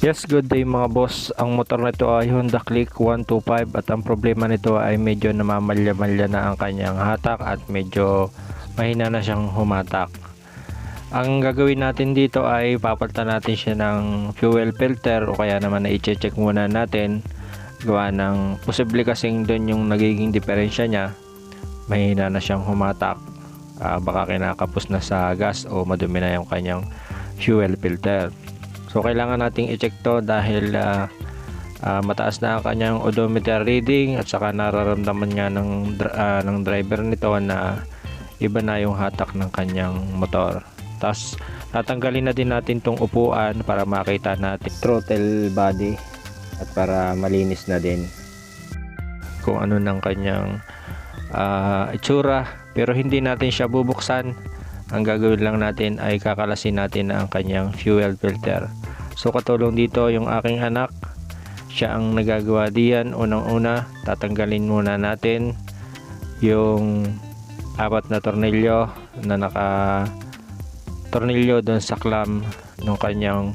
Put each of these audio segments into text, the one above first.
Yes, good day mga boss. Ang motor na ito ay Honda Click 125 at ang problema nito ay medyo namamalya-malya na ang kanyang hatak at medyo mahina na siyang humatak. Ang gagawin natin dito ay papalitan natin siya ng fuel filter o kaya naman na i-check muna natin gawa ng posible kasing doon yung nagiging diferensya niya mahina na siyang humatak Ah, baka kinakapos na sa gas o madumi na yung kanyang fuel filter So kailangan nating i-check to dahil ah, ah, mataas na ang kanyang odometer reading at saka nararamdaman nga ng ah, ng driver nito na iba na yung hatak ng kanyang motor. Tapos tatanggalin na din natin tong upuan para makita natin. Throttle body at para malinis na din. Kung ano ng kanyang ah, itsura pero hindi natin siya bubuksan ang gagawin lang natin ay kakalasin natin ang kanyang fuel filter. So katulong dito yung aking anak. Siya ang nagagawa diyan. Unang una tatanggalin muna natin yung apat na tornilyo na naka tornilyo doon sa clamp ng kanyang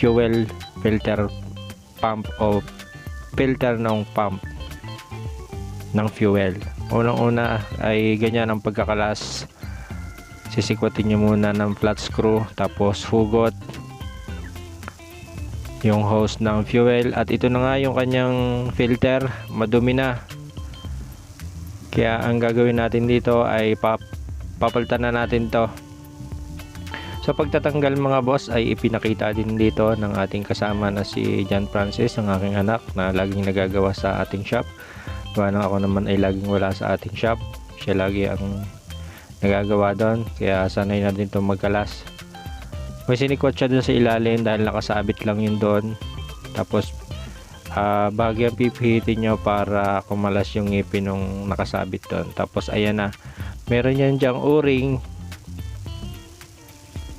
fuel filter pump o filter ng pump ng fuel. Unang-una ay ganyan ang pagkakalas sisikwatin nyo muna ng flat screw tapos hugot yung hose ng fuel. At ito na nga yung kanyang filter. Madumi na. Kaya ang gagawin natin dito ay pap papalitan na natin to. Sa pagtatanggal mga boss ay ipinakita din dito ng ating kasama na si John Francis ang aking anak na laging nagagawa sa ating shop. Gawa ako naman ay laging wala sa ating shop. Siya lagi ang nagagawa doon. Kaya sanay na din itong magkalas. May sinikwat siya doon sa ilalim dahil nakasabit lang yun doon. Tapos uh, bagyang pipihitin nyo para kumalas yung ngipin nung nakasabit doon. Tapos ayan na. Meron yan dyang o-ring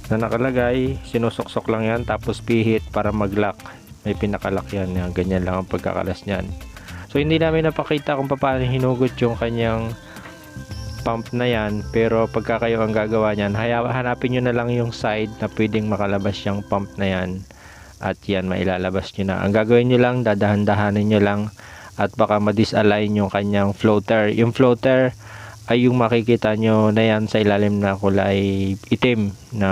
na nakalagay. Sinusuksok lang yan. Tapos pihit para mag-lock. May pinakalock yan. Yan ganyan lang ang pagkakalas niyan. So hindi namin napakita kung paano hinugot yung kanyang pump na yan pero pagka kayo ang gagawa niyan hanapin nyo na lang yung side na pwedeng makalabas yung pump na yan. At yan mailalabas nyo na. Ang gagawin nyo lang dadahan-dahanin nyo lang at baka ma-disalign yung kanyang floater. Yung floater ay yung makikita nyo na yan sa ilalim na kulay itim na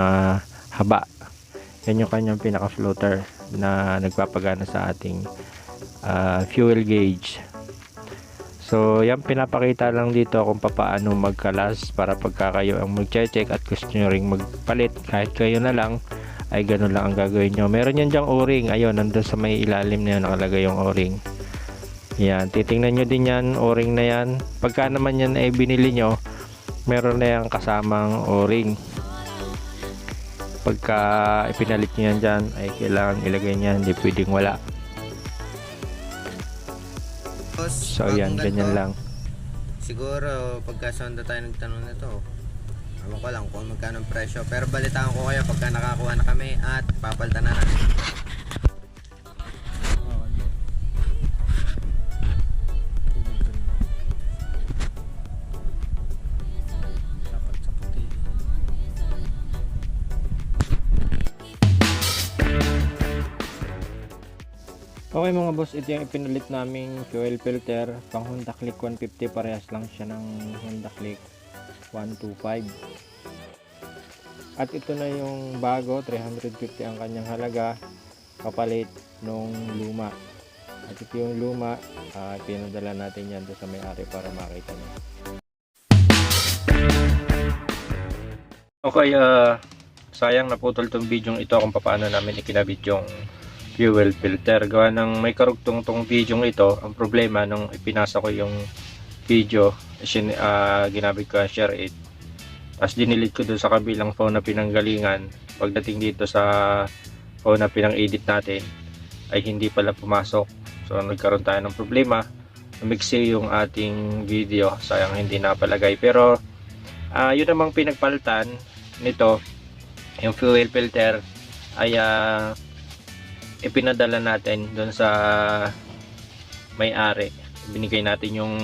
haba. Yan yung kanyang pinaka floater na nagpapagana sa ating ah, fuel gauge So, yan pinapakita lang dito kung paano magkalas para pagka kayo ang mag-check at gusto nyo ring magpalit kahit kayo na lang ay ganun lang ang gagawin nyo. Meron yan dyang o-ring. Ayun, nandun sa may ilalim na yun nakalagay yung o-ring. Yan, titingnan nyo din yan, o-ring na yan. Pagka naman yan ay binili nyo, meron na yan kasamang o-ring. Pagka ipinalit nyo yan dyan, ay kailangan ilagay nyo, hindi pwedeng wala. So, yan, ganyan lang. Siguro, pagkasonda tayo nagtanong na to, alam ko lang kung magkano ang presyo. Pero balitaan ko kayo pagka nakakuha na kami at papalitan na natin. Okay mga boss, ito yung ipinalit naming fuel filter. Pang Honda Click 150 parehas lang siya ng Honda Click 125 at ito na yung bago 350 ang kanyang halaga kapalit nung luma. At ito yung luma uh, pinadala natin yan sa may-ari para makita niya. Okay uh, sayang naputol tong video ito kung paano namin ikinabit yung fuel filter. Gawa ng may karugtong tong video ito ang problema nung ipinasa ko yung video sin, uh, ginamit ko share it tapos dinilit ko doon sa kabilang phone na pinanggalingan. Pagdating dito sa phone na pinang edit natin ay hindi pala pumasok. So nagkaroon tayo ng problema. Umiksi yung ating video. Sayang hindi napalagay. Pero uh, yun namang pinagpalitan nito yung fuel filter ay uh, ipinadala natin doon sa may-ari. Binigay natin yung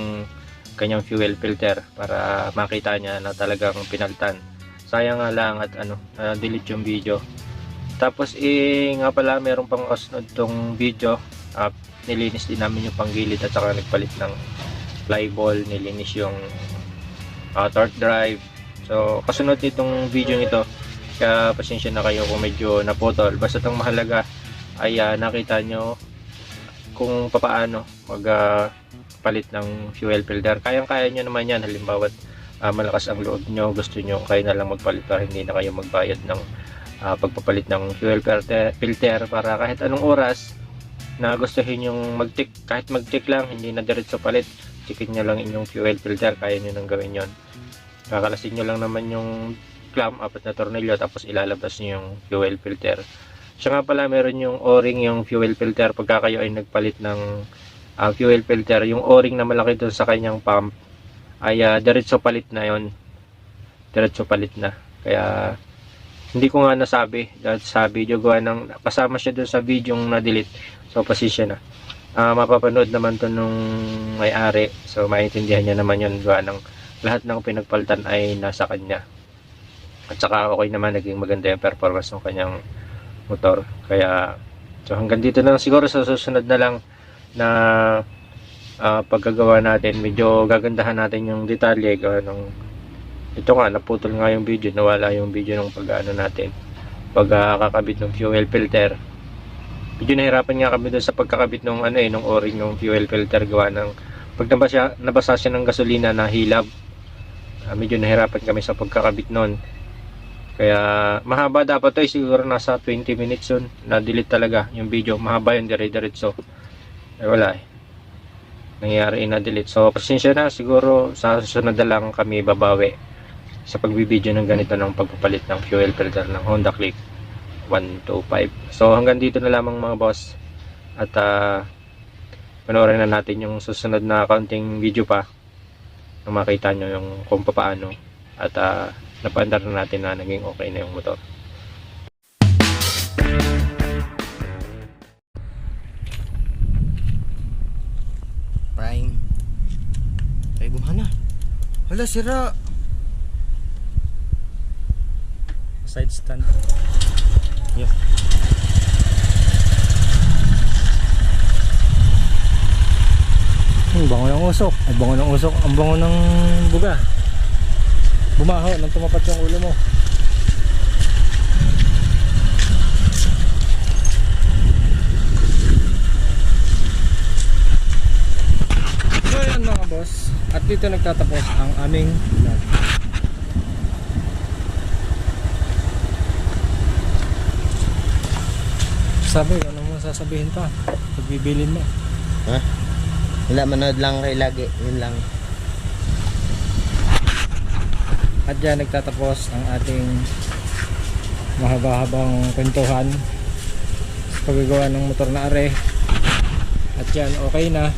kanyang fuel filter para makita niya na talagang pinaltan. Sayang nga lang at ano, uh, delete yung video. Tapos eh, nga pala meron pang kasunod tong video. Ah, nilinis din namin yung panggilid at saka nagpalit ng flyball, nilinis yung uh, torque drive. So, kasunod nitong video nito, kaya pasensya na kayo kung medyo naputol. Basta itong mahalaga ay ah, nakita nyo kung papaano mag ah, palit ng fuel filter. Kayang-kaya nyo naman yan. Halimbawa, ah, malakas ang loob nyo, gusto nyo, kayo na lang magpalit para hindi na kayo magbayad ng ah, pagpapalit ng fuel filter, para kahit anong oras na gustuhin yung mag-tick, kahit mag-tick lang, hindi na diretso palit, checkin nyo lang inyong fuel filter, kaya nyo nang gawin yon kakalasin nyo lang naman yung clamp, apat na tornilyo, tapos ilalabas nyo yung fuel filter. Siya nga pala, meron yung o-ring yung fuel filter pagka kayo ay nagpalit ng ah, fuel filter. Yung o-ring na malaki doon sa kanyang pump ay ah, diretso palit na yon Diretso palit na. Kaya hindi ko nga nasabi dahil sa video gawa ng kasama siya doon sa video yung na-delete. So pasisya na. Ah, mapapanood naman to nung may-ari. So maintindihan niya naman yun gawa ng lahat ng pinagpalitan ay nasa kanya. At saka okay naman naging maganda yung performance ng kanyang motor. Kaya so hanggang dito lang siguro sa susunod na lang na ah, paggagawa natin. Medyo gagandahan natin yung detalye ng ito nga naputol nga yung video, nawala yung video ng pag-ano natin. Pag ah, kakabit ng fuel filter. Medyo nahirapan nga kami doon sa pagkakabit ng ano eh, ng o-ring ng fuel filter gawa ng pag nabasa, nabasa siya ng gasolina na hilab. ah, medyo nahirapan kami sa pagkakabit noon. Kaya mahaba dapat to eh, siguro nasa 20 minutes yun. Na-delete talaga yung video. Mahaba yung dire-diretso. Eh wala eh. Nangyari na-delete. So pasensya na siguro sa susunod na lang kami babawi sa pagbibideo ng ganito ng pagpapalit ng fuel filter ng Honda Click 125. So hanggang dito na lamang mga boss. At ah panoorin na natin yung susunod na counting video pa na makita nyo yung kung paano at uh, napaandar na natin na naging okay na yung motor. Prime. Ay, gumana. Hala, sira. Side stand. Yeah. Ang bango ng usok. Ang bango ng usok. Ang bango ng buga. Bumaho nang tumapat yung ulo mo. So yan mga boss. At dito nagtatapos ang aming vlog. Sabi, ano mo sasabihin pa? Pagbibilin mo. Ha? Wala, manood lang kayo lagi. Yun lang. At dyan nagtatapos ang ating mahaba-habang kwentuhan sa paggagawa ng motor na are. At yan, okay na.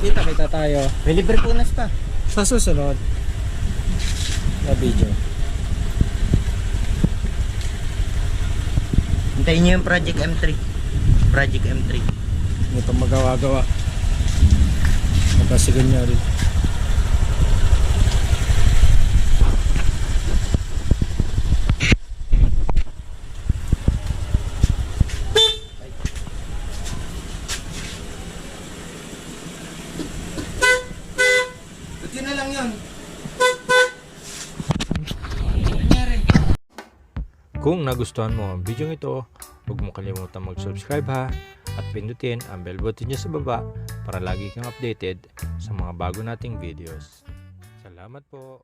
Kita-kita tayo May libre punas pa. sa susunod na video. Hintayin nyo yung Project M3. Project M3. Ito magawa-gawa. Magkasigan niya rin. Ba't yun na lang yun? Kung nagustuhan mo ang video ito, huwag mo kalimutan mag-subscribe ha at pindutin ang bell button niya sa baba para lagi kang updated sa mga bago nating videos. Salamat po!